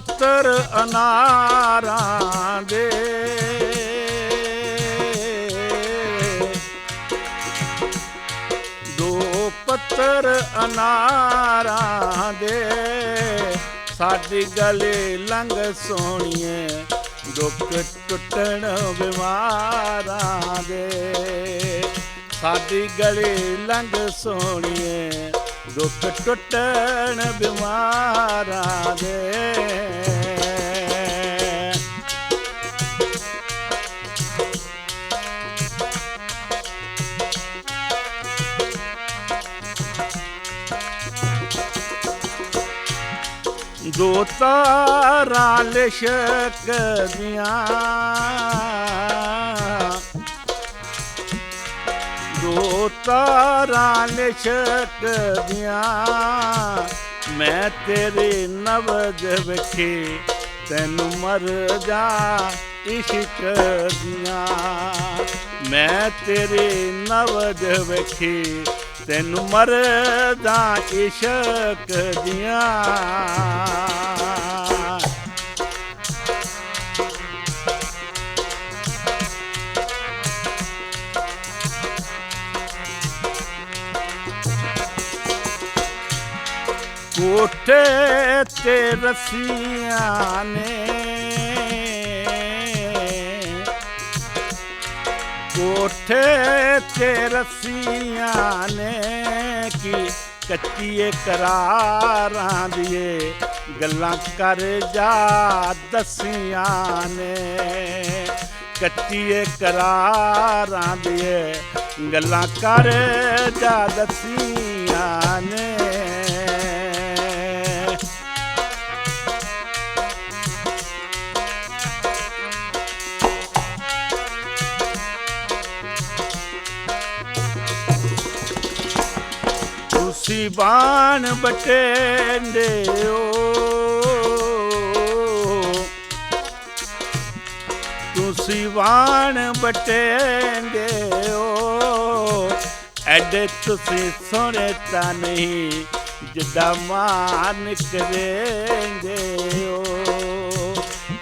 ਪੱਤਰ ਅਨਾਰਾਂ ਦੇ। ਦੋ ਪੱਤਰ ਅਨਾਰਾਂ ਦੇ। ਸਾਡੀ ਗਲੇ ਲੰਘ ਸੋਣੀਏ ਦੁੱਖ ਟੁੱਟਣ ਬਿਮਾਰਾਂ ਦੇ। ਸਾਡੀ ਗਲੇ ਲੰਘ ਸੋਣੀਏ ਦੁੱਖ ਟੁੱਟਣ ਬਿਮਾਰਾਂ ਦੇ। ਦੋ ਤਾਰਾਂ ਲਿਸ਼ਕ ਦੀਆਂ। ਦੋ ਤਾਰਾਂ ਲਿਸ਼ਕ ਮੈਂ ਤੇਰੇ ਨਵਜ ਵੇਖੇ, ਤੈਨੂੰ ਮਰ ਜਾ ਇਸ਼ਕ ਦੀਆਂ। ਮੈਂ ਤੇਰੇ ਨਵਜ ਵੇਖੇ, ਤੈਨੂੰ ਮਰਦਾ ਜਾ ਇਸ਼ਕ ਦੀਆਂ। ਕੋਠੇ ਤੇ ਰਸੀਆਂ ਨੇ। ਕੋਠੇ ਤੇ ਰਸੀਆਂ ਨੇ ਕੀ ਕੱਚੀਏ ਕਰਾਰਾਂ ਦੀਏ ਗੱਲਾਂ ਕਰ ਜਾ ਦਸੀਆਂ ਨੇ। ਕੱਚੀਏ ਕਰਾਰਾਂ ਦੀਏ ਗੱਲਾਂ ਕਰ ਜਾ ਦਸੀਆਂ ਨੇ। ਤੁਸੀਂ ਬਾਣ ਬਟੇਂਦੇ ਹੋ। ਤੁਸੀਂ ਬਾਣ ਬਟੇਂਦੇ ਹੋ। ਐਡੇ ਤੁਸੀਂ ਸੋਹਣੇ ਤਾਂ ਨਹੀਂ ਜਿੱਦਾਂ ਮਾਨ ਕਰੇਂਦੇ ਹੋ।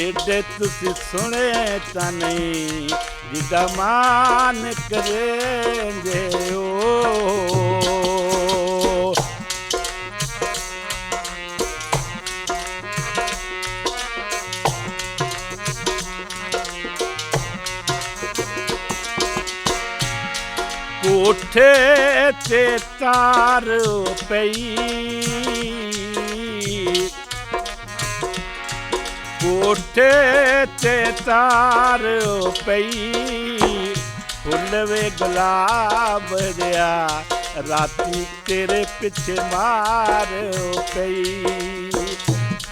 ਐਡੇ ਤੁਸੀਂ ਸੋਹਣੇ ਤਾਂ ਨਹੀਂ ਜਿੱਦਾਂ ਮਾਨ ਕਰੇਂਦੇ ਹੋ। ਕੋਠੇ ਤੇ ਤਾਰ ਪਈ। ਕੋਠੇ ਤੇ ਤਾਰ ਪਈ। ਫੁੱਲ ਵੇ ਗੁਲਾਬ ਦਿਆ ਰਾਤੀ ਤੇਰੇ ਪਿੱਛੇ ਮਾਰ ਪਈ।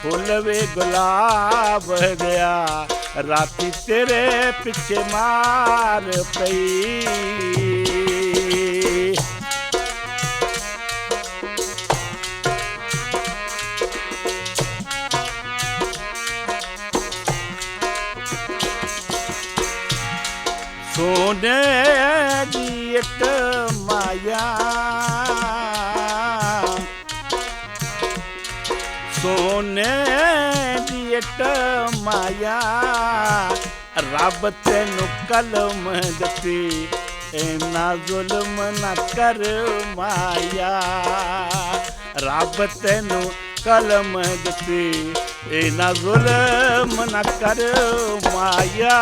ਫੁੱਲ ਵੇ ਗੁਲਾਬ ਦਿਆ ਰਾਤੀ ਤੇਰੇ ਪਿੱਛੇ ਮਾਰ ਪਈ। ਸੋਨੇ ਦੀ ਇੱਕ ਮਾਇਆ। ਸੋਨੇ ਦੀ ਇੱਕ ਮਾਇਆ। ਰੱਬ ਤੈਨੂੰ ਕਲਮ ਦਿੱਤੀ, ਇਨਾ ਜ਼ੁਲਮ ਨਾ ਕਰ ਮਾਇਆ। ਰੱਬ ਤੈਨੂੰ ਕਲਮ ਦਿੱਤੀ ਇਨਾ ਜ਼ੁਲਮ ਨਾ ਕਰ ਮਾਇਆ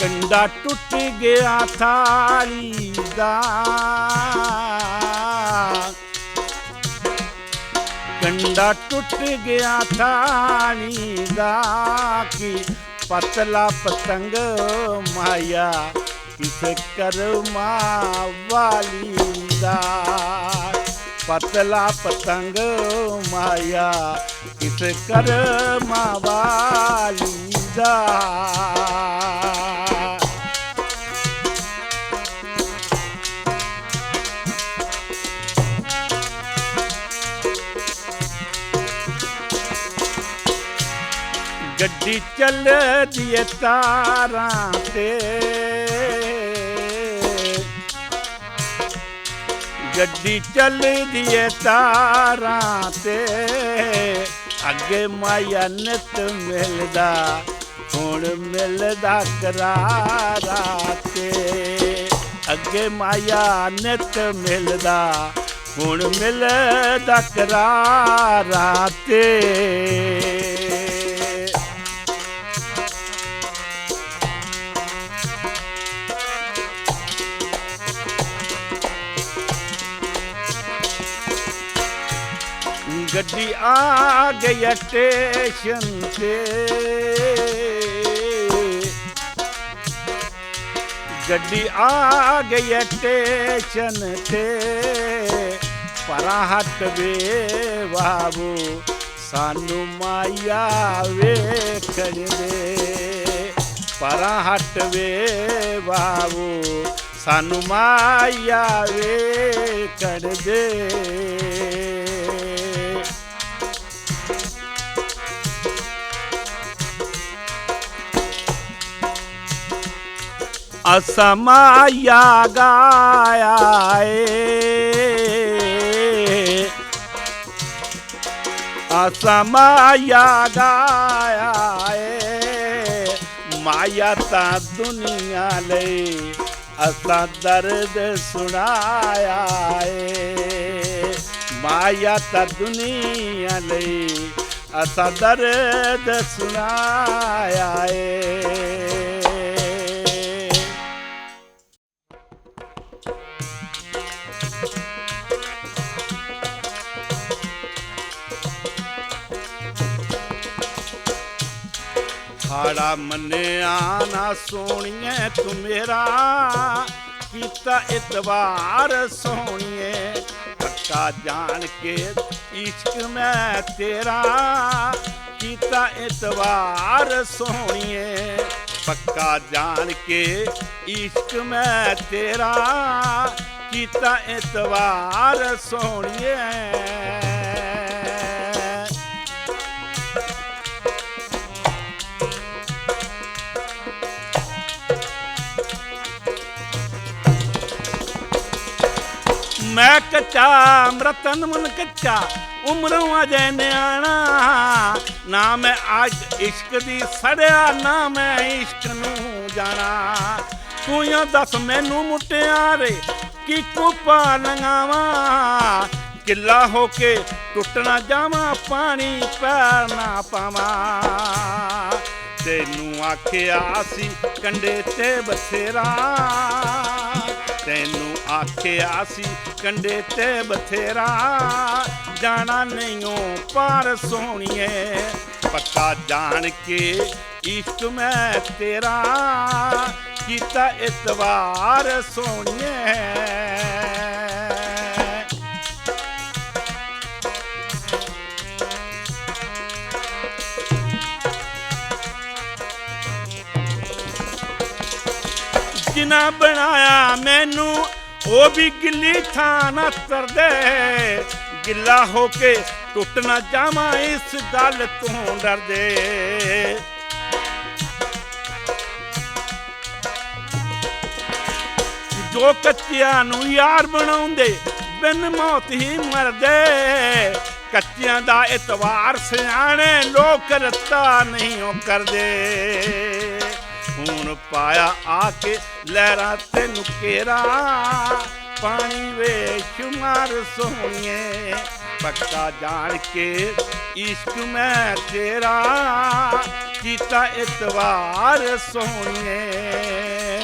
ਕੰਡਾ ਟੁੱਟ ਗਿਆ ਥਾਲੀ ਦਾ ਕੰਡਾ ਟੁੱਟ ਗਿਆ ਥਾਲੀ ਦਾ ਕੀ ਪਤਲਾ ਪਤੰਗ ਮਾਇਆ ਕਿਸੇ ਕਰਮਾ ਵਾਲੀ ਦਾ? ਪਤਲਾ ਪਤੰਗ ਮਾਇਆ ਕਿਸੇ ਕਰਮਾ ਵਾਲੀ ਦਾ? ਗੱਡੀ ਚੱਲਦੀ ਏ ਤਾਰਾਂ ਤੇ। ਗੱਡੀ ਚੱਲਦੀ ਏ ਤਾਰਾਂ ਤੇ। ਅੱਗੇ ਮਾਇਆ ਨਿਤ ਮਿਲਦਾ, ਹੁਣ ਮਿਲਦਾ ਕਰਾਰਾਂ ਤੇ। ਅੱਗੇ ਮਾਇਆ ਨਿਤ ਮਿਲਦਾ, ਹੁਣ ਮਿਲਦਾ ਕਰਾਰਾਂ ਤੇ। गड्डी आ गई स्टेशन से। गड्डी आ गई स्टेशन से। पराहत वे बाबू सानू माया वे खड़े पराहट वे बाबू सानू माया वे कर दे। ਮਾਇਆ ਵੇਖਣ ਦੇ ਅਸਮਾਇਆ ਗਾਇਆ ਏ ਅਸਮਾਇਆ ਗਾਇਆ ਏ ਮਾਇਆ ਤਾਂ ਦੁਨੀਆ ਲਈ ਅਸਾਂ ਦਰਦ ਸੁਣਾਇਆ ਏ ਮਾਇਆ ਤਾਂ ਮੰਨਿਆ ਨਾ ਸੋਣੀਏ ਤੂੰ ਮੇਰਾ। ਕੀਤਾ ਇਤਵਾਰ ਸੋਣੀਏ ਪੱਕਾ ਜਾਣ ਕੇ ਇਸ਼ਕ ਮੈਂ ਤੇਰਾ। ਕੀਤਾ ਇਤਵਾਰ ਸੋਣੀਏ ਪੱਕਾ ਜਾਣ ਕੇ ਇਸ਼ਕ ਮੈਂ ਤੇਰਾ। ਕੀਤਾ ਇਤਵਾਰ ਸੋਣੀਏ ਮੈਂ ਕੱਚਾ ਮਰਤਨ ਮਨ ਕੱਚਾ, ਉਮਰੋਂ ਅਜੇ ਨਿਆਣਾ। ਨਾ ਮੈਂ ਅੱਜ ਇਸ਼ਕ ਦੀ ਸੜਿਆ, ਨਾ ਮੈਂ ਇਸ਼ਕ ਨੂੰ ਜਾਣਾ। ਤੂੰ ਹੀ ਦੱਸ ਮੈਨੂੰ ਮੁਟਿਆਰੇ ਕੀ ਕੁਪਾ ਲੰਗਾਵਾਂ ਕਿੱਲਾ ਹੋ ਕੇ ਟੁੱਟਣਾ ਜਾਵਾਂ, ਪਾਣੀ ਪੈਰ ਨਾ ਪਾਵਾਂ। ਤੈਨੂੰ ਆਖਿਆ ਸੀ ਕੰਡੇ ਤੇ ਬਥੇਰਾ। ਤੈਨੂੰ ਆਖਿਆ ਸੀ, ਕੰਡੇ ਤੇ ਬਥੇਰਾ। ਜਾਣਾ ਨਹੀਂਓ ਪਰ ਸੋਹਣੀਏ। ਪੱਕਾ ਜਾਣ ਕੇ ਇਸ਼ਕ ਮੈਂ ਤੇਰਾ ਕੀਤਾ, ਇਤਵਾਰ ਸੋਹਣੀਏ। ਜਿਨਾ ਬਣਾਇਆ ਮੈਨੂੰ, ਉਹ ਵੀ ਗਿੱਲੀ ਥਾਂ ਨਾ ਤਰਦੇ। ਗਿੱਲਾ ਹੋ ਕੇ ਟੁੱਟ ਨਾ ਜਾਵਾਂ, ਇਸ ਗੱਲ ਤੋਂ ਡਰਦੇ। ਜੋ ਕੱਚਿਆਂ ਨੂੰ ਯਾਰ ਬਣਾਉਂਦੇ, ਬਿਨ ਮੌਤ ਹੀ ਮਰਦੇ। ਕੱਚਿਆਂ ਦਾ ਇਤਵਾਰ ਸਿਆਣੇ ਲੋਕ ਰੱਤਾ ਨਹੀਂ ਉਹ ਕਰਦੇ। ਹੁਣ ਪਾਇਆ ਆ ਕੇ ਲਹਿਰਾ ਤੈਨੂੰ ਕੇਰਾ ਪਾਣੀ ਵੇ ਸ਼ੁਮਾਰ ਸੋਹਣੀਏ ਪੱਕਾ ਜਾਣ ਕੇ ਇਸ਼ਕ ਮੈਂ ਤੇਰਾ। ਕੀਤਾ ਇਤਵਾਰ ਸੋਹਣੀਏ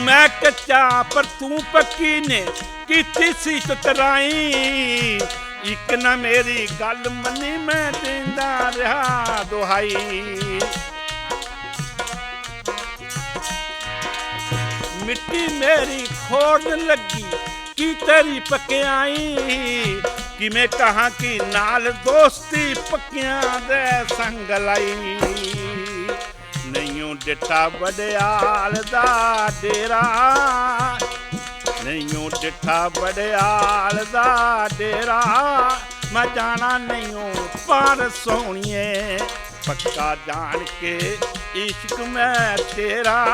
ਮੈਂ ਕੱਚਾ ਪਰ ਤੂੰ ਪੱਕੀ ਨੇ ਕੀਤੀ ਸੀ ਤਤਰਾਈ ਇੱਕ ਨਾ ਮੇਰੀ ਗੱਲ ਮੰਨੀ, ਮੈਂ ਦਿੰਦਾ ਰਿਹਾ ਦੁਹਾਈ। ਮਿੱਟੀ ਮੇਰੀ ਖੋੜਨ ਲੱਗੀ, ਕੀ ਤੇਰੀ ਪੱਕਿਆਈ? ਕਿਵੇਂ ਕਹਾ ਕਿ ਨਾਲ ਦੋਸਤੀ ਪੱਕਿਆਂ ਦੇ ਸੰਗ ਲਾਈ? ਨਹੀਂਓ ਡਿੱਠਾ ਵਡਿਆਲ ਦਾ ਡੇਰਾ ਨਹੀਂਓ ਡਿੱਠਾ ਬੜਿਆਲ ਦਾ ਡੇਰਾ। ਮੈਂ ਜਾਣਾ ਨਹੀਂਓ ਪਰ ਸੋਹਣੀਏ। ਪੱਕਾ ਜਾਣ ਕੇ ਇਸ਼ਕ ਮੈਂ ਤੇਰਾ।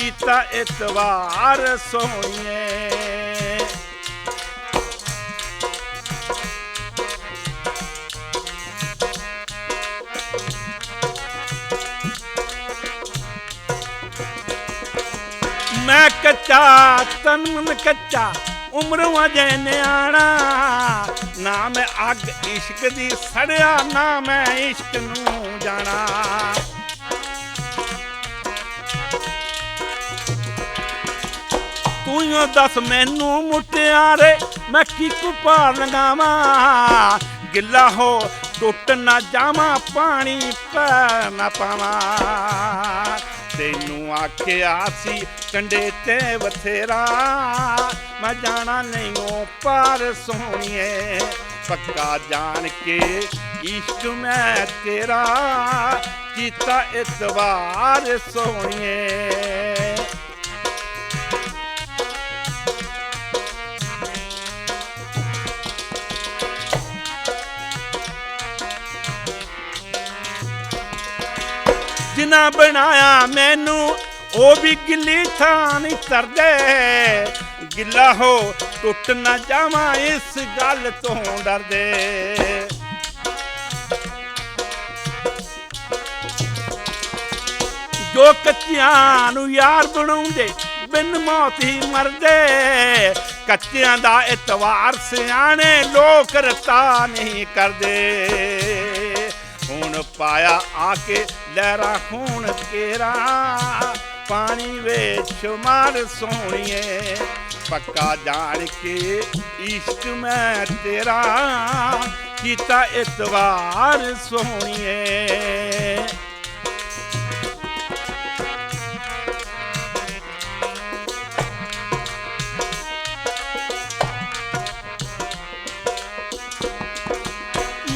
ਕੀਤਾ ਇਤਵਾਰ ਸੋਹਣੀਏ। ਮੈਂ ਕੱਚਾ, ਤਨ ਮਨ ਕੱਚਾ, ਉਮਰੋਂ ਅਜੇ ਨਿਆਣਾ। ਨਾ ਮੈਂ ਅੱਗ ਇਸ਼ਕ ਦੀ ਸੜਿਆ, ਨਾ ਮੈਂ ਇਸ਼ਕ ਨੂੰ ਜਾਣਾ। ਤੂੰ ਦੱਸ ਮੈਨੂੰ ਮੁਟਿਆਰੇ ਮੈਂ ਕੀ ਕੁਪਾਰ ਲਗਾਵਾਂ ਗਿੱਲਾ ਹੋ ਟੁੱਟ ਨਾ ਜਾਵਾਂ, ਪਾਣੀ ਪੈ ਨਾ ਪਾਵਾਂ। ਤੈਨੂੰ ਆਖਿਆ ਸੀ, ਕੰਡੇ ਤੇ ਬਥੇਰਾ। ਮੈਂ ਜਾਣਾ ਨਹੀਂ ਉਹ ਪਾਰ ਸੋਹਣੀਏ ਪੱਕਾ ਜਾਣ ਕੇ ਇਸ਼ਟ ਮੈਂ ਤੇਰਾ ਕੀਤਾ ਇਤਵਾਰ ਸੋਹਣੀਏ ਜਿਨਾ ਬਣਾਇਆ ਮੈਨੂੰ, ਉਹ ਵੀ ਗਿੱਲੀ ਥਾਂ ਨਹੀਂ ਤਰਦੇ। ਗਿੱਲਾ ਹੋ, ਟੁੱਟ ਨਾ ਜਾਵਾਂ, ਇਸ ਗੱਲ ਤੋਂ ਡਰਦੇ। ਜੋ ਕੱਚਿਆਂ ਨੂੰ ਯਾਰ ਬਣਾਉਂਦੇ, ਬਿਨ ਮੌਤ ਹੀ ਮਰਦੇ। ਕੱਚਿਆਂ ਦਾ ਇਤਵਾਰ ਸਿਆਣੇ ਲੋਕ ਰਤਾ ਨਹੀਂ ਕਰਦੇ। ਹੁਣ ਪਾਇਆ ਆ ਕੇ ਲਹਿਰਾ ਖੂਨ ਕੇਰਾ ਪਾਣੀ ਵਿੱਚ ਮਾਰ ਸੋਹਣੀਏ ਪੱਕਾ ਜਾਣ ਕੇ ਇਸ਼ਕ ਮੈਂ ਤੇਰਾ, ਕੀਤਾ ਇਤਵਾਰ ਸੋਹਣੀਏ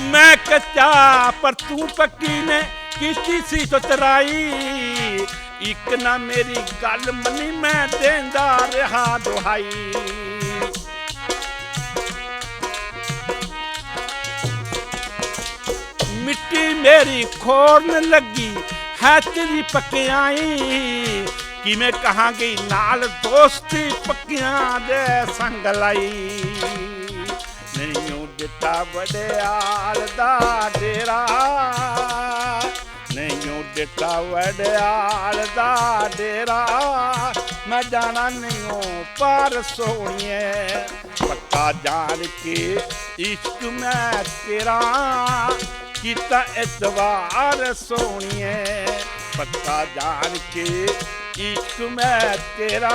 ਮੈਂ ਕੱਚਾ ਪਰ ਤੂੰ ਪੱਕੀ ਨੇ ਕੀਤੀ ਸੀ ਤਤਰਾਈ ਇੱਕ ਨਾ ਮੇਰੀ ਗੱਲ ਮੰਨੀ, ਮੈਂ ਦੇਂਦਾ ਰਿਹਾ ਦੁਹਾਈ। ਮਿੱਟੀ ਮੇਰੀ ਖੋਰਨ ਲੱਗੀ, ਹੈ ਤੇਰੀ ਪੱਕਿਆਈ। ਕਿਵੇਂ ਕਹਾਂਗੀ, ਨਾਲ ਦੋਸਤੀ ਪੱਕਿਆਂ ਦੇ ਸੰਗ ਲਾਈ। ਨਹੀਂ ਦਿੱਤਾ ਵਡਿਆਲ ਦਾ ਡੇਰਾ। ਦਿੱਤਾ ਵਡਿਆਲ ਦਾ ਡੇਰਾ। ਮੈਂ ਜਾਣਾ ਨਹੀਂ ਪਰ ਸੋਹਣੀਏ। ਪੱਕਾ ਜਾਣ ਕੇ ਇਸ਼ਕ ਮੈਂ ਤੇਰਾ ਕੀਤਾ ਇਤਵਾਰ ਸੋਹਣੀਏ। ਪੱਕਾ ਜਾਣ ਕੇ ਇਸ਼ਕ ਮੈਂ ਤੇਰਾ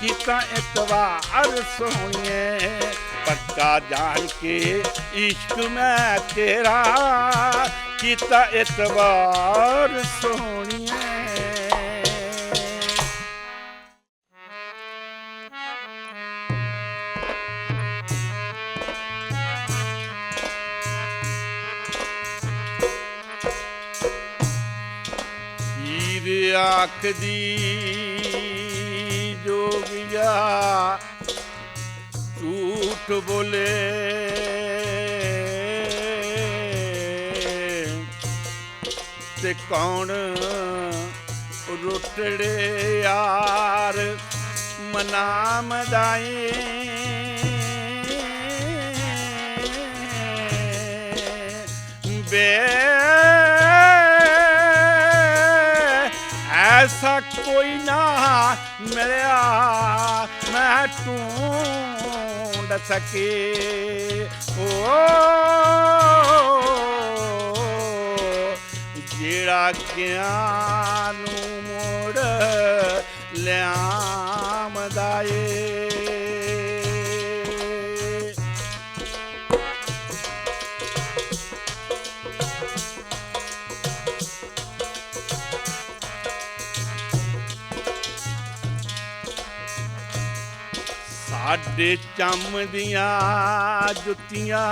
ਕੀਤਾ ਇਤਵਾਰ ਸੋਹਣੀਏ। ਪੱਕਾ ਜਾਣ ਕੇ ਇਸ਼ਕ ਮੈਂ ਤੇਰਾ ਕੀਤਾ ਇਤਵਾਰ ਸੋਹਣੀਏ। ਹੀਰ ਆਖਦੀ ਜੋਗਿਆ ਝੂਠ ਬੋਲੇ। ਕੌਣ ਰੁੱਟੜੇ ਯਾਰ ਮਨਾਮ ਦਾਏ ਬੇ ਐਸਾ ਕੋਈ ਨਾ ਮਿਲਿਆ ਮੈਂ ਢੂੰਡ ਸਕੇ ਓ ਜਿਹੜਾ ਗਿਆਨ ਨੂੰ ਮੋੜ ਲਿਆਮਦਾ ਏ। ਸਾਡੇ ਚੰਮ ਦੀਆਂ ਜੁੱਤੀਆਂ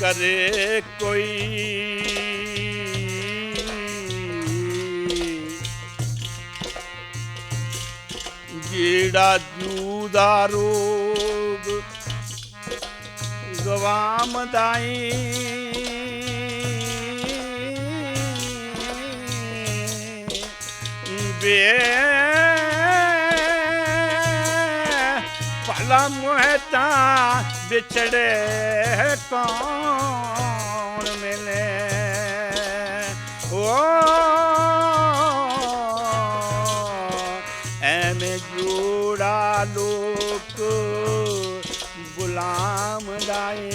ਕਰੇ ਕੋਈ ਜਿਹੜਾ ਜੂ ਦਾ ਰੋਗ ਗਵਾਮਦਾਈ ਬੇ। ਭਲਾ ਮੁਹਤਾ ਵਿਛੜੇ ਕੌਣ ਮਿਲੇ? ਓ ਗੁਲਾਮ ਦਾਈ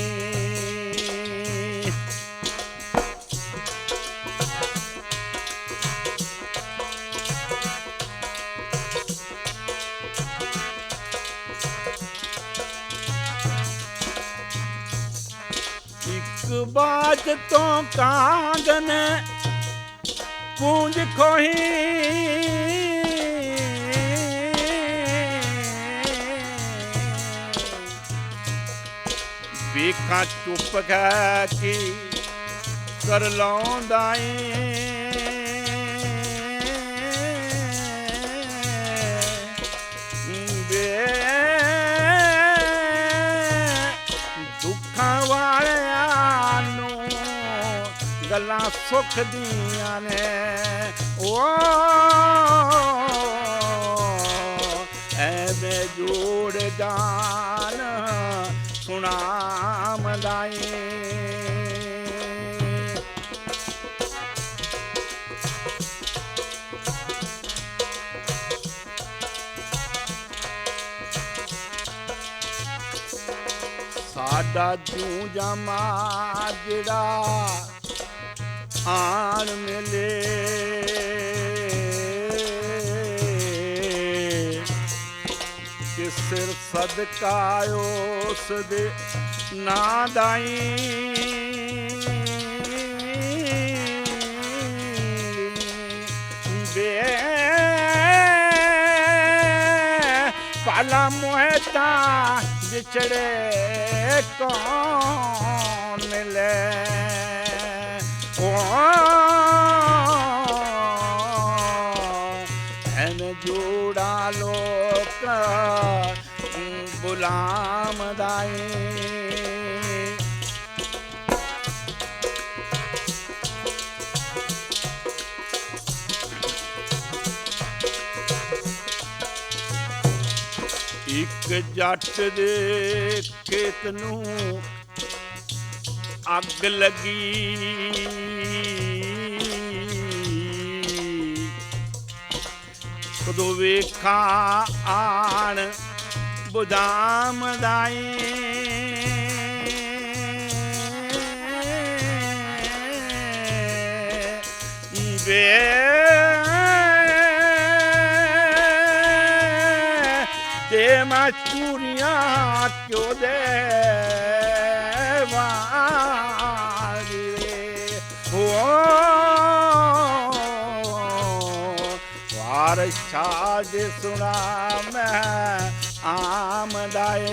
ਇੱਕ ਬਾਤ ਤੋਂ ਕਾਂਗਨ ਪੂੰਜ ਖੋਹੀ। ਵੇਖਾਂ ਚੁੱਪ ਖਾ ਕੇ ਕਰ ਲਾਉਂਦਾ ਏ ਦੁੱਖਾਂ ਵਾਲਿਆਂ ਨੂੰ ਗੱਲਾਂ ਸੁੱਖ ਦੀਆਂ ਨੇ। ਓ ਐਵੇਂ ਜੋੜ ਸੁਨਾਮ ਸੁਣਾਮਦਾਈ ਸਾਡਾ ਜੂ ਜਮਾ ਜਿਹੜਾ ਆਣ ਮਿਲੇ। ਸਿਰ ਸਦਕਾ ਉਸ ਦੇ ਨਾਂ ਦਾਈ। ਬੇ ਪਾਲਾ ਮੋਹਤਾ ਵਿਛੜੇ ਕੌਣ ਮਿਲੇ ਓ ਲੋਕ ਗੁਲਾਮ ਦਾਈ ਇੱਕ ਜੱਟ ਦੇ ਖੇਤ ਨੂੰ ਅੱਗ ਲੱਗੀ ਕਦੋਂ ਵੇਖਾਂ ਆਣ ਬਦਾਮ ਦਾਈ। ਵੇ। ਦੇ ਮੈਂ ਚੂੜੀਆਂ ਕਿਉਂ ਦੇ ਵਾਰ ਛਾਜ ਸੁਣਾ ਮੈਂ ਆਮਦਾਏ